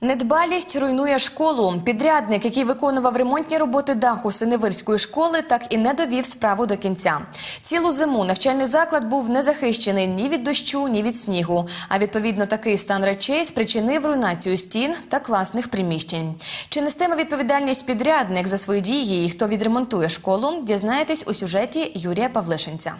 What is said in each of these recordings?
Недбалість руйнує школу. Підрядник, який виконував ремонтні роботи даху Синевирської школи, так і не довів справу до кінця. Цілу зиму навчальний заклад був не захищений ні від дощу, ні від снігу. А відповідно такий стан речей спричинив руйнацію стін та класних приміщень. Чи нестиме відповідальність підрядник за свої дії і хто відремонтує школу, дізнаєтесь у сюжеті Юрія Павлишинця.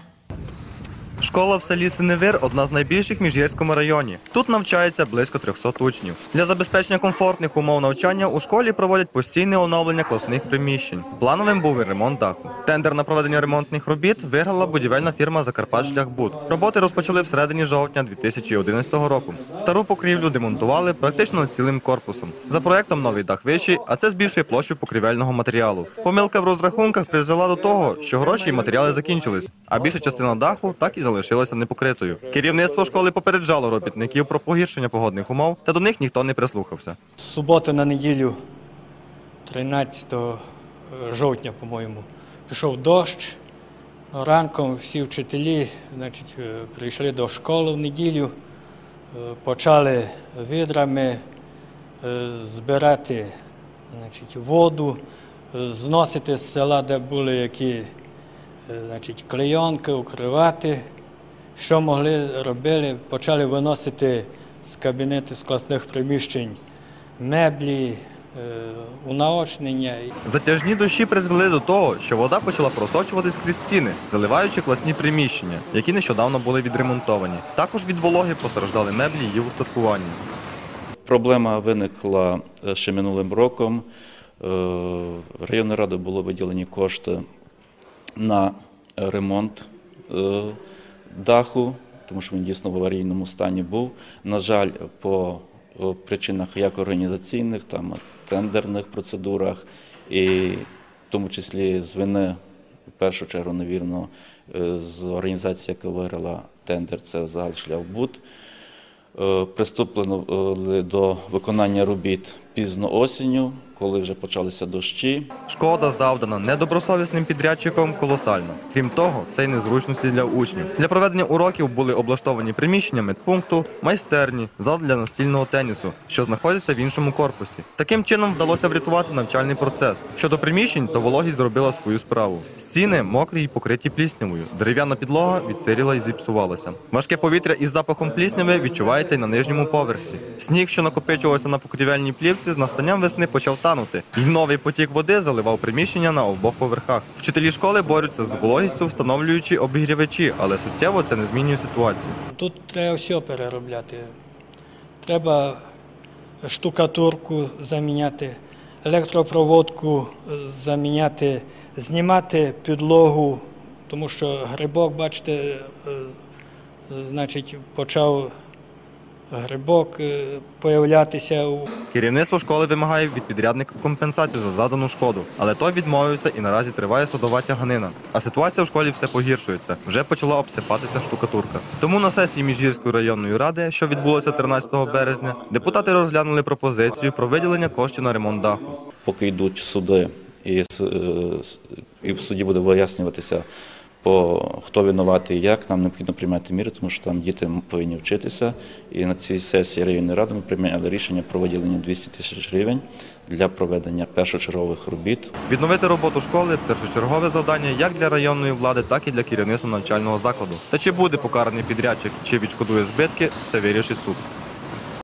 Школа в селі Синевир одна з найбільших в Міжгірському районі. Тут навчається близько 300 учнів. Для забезпечення комфортних умов навчання у школі проводять постійне оновлення класних приміщень. Плановим був і ремонт даху. Тендер на проведення ремонтних робіт виграла будівельна фірма «Закарпатшляхбуд». Роботи розпочали всередині жовтня 2011 року. Стару покрівлю демонтували практично цілим корпусом. За проектом новий дах вищий, а це збільшує площу покрівельного матеріалу. Помилка в розрахунках призвела до того, що гроші і матеріали закінчились, а більша частина даху так і залишилася непокритою. Керівництво школи попереджало робітників про погіршення погодних умов, та до них ніхто не прислухався. З суботи на неділю, 13 жовтня, по-моєму, пішов дощ. Ранком всі вчителі значить, е, прийшли до школи в неділю, е, почали відрами е, збирати значить, воду, е, зносити з села, де були які е, значить, клейонки, укривати. Що могли робили, почали виносити з кабінету з класних приміщень меблі, е, унаочнення. Затяжні дощі призвели до того, що вода почала просочуватись крізь стіни, заливаючи класні приміщення, які нещодавно були відремонтовані. Також від вологи постраждали меблі її устаткування. Проблема виникла ще минулим роком. Е, Районною радою було виділені кошти на ремонт е, даху, тому що він дійсно в аварійному стані був. На жаль, по е, причинах як організаційних, там тендерних процедурах, і в тому числі з вини, в першу чергу, навірно, е, з організації, яка виграла тендер, це Загальшляхбуд. Е, Приступлено до виконання робіт пізно осінню, коли вже почалися дощі. Шкода завдана недобросовісним підрядчиком колосально. Крім того, це й незручності для учнів. Для проведення уроків були облаштовані приміщення медпункту, майстерні, зал для настільного тенісу, що знаходяться в іншому корпусі. Таким чином вдалося врятувати навчальний процес. Щодо приміщень, то вологість зробила свою справу. Стіни мокрі й покриті пліснявою. Дерев'яна підлога відсиріла і зіпсувалася. Важке повітря із запахом плісняви відчувається й на нижньому поверсі. Сніг, що накопичувався на покрівельній плівці, з настанням весни почав танути. І новий потік води заливав приміщення на обох поверхах. Вчителі школи борються з вологістю, встановлюючи обігрівачі, але суттєво це не змінює ситуацію. Тут треба все переробляти. Треба штукатурку заміняти, електропроводку заміняти, знімати підлогу, тому що грибок, бачите, е, е, значить, почав грибок е, появлятися у Керівництво школи вимагає від підрядника компенсацію за задану шкоду, але той відмовився і наразі триває судова тяганина. А ситуація в школі все погіршується. Вже почала обсипатися штукатурка. Тому на сесії Міжгірської районної ради, що відбулося 13 березня, депутати розглянули пропозицію про виділення коштів на ремонт даху. Поки йдуть суди, і, е, і в суді буде вияснюватися, по хто винуватий як, нам необхідно приймати міри, тому що там діти повинні вчитися. І на цій сесії районної ради ми прийняли рішення про виділення 200 тисяч гривень для проведення першочергових робіт Відновити роботу школи першочергове завдання як для районної влади, так і для керівництва навчального закладу. Та чи буде покараний підрядчик, чи відшкодує збитки, все вирішить суд.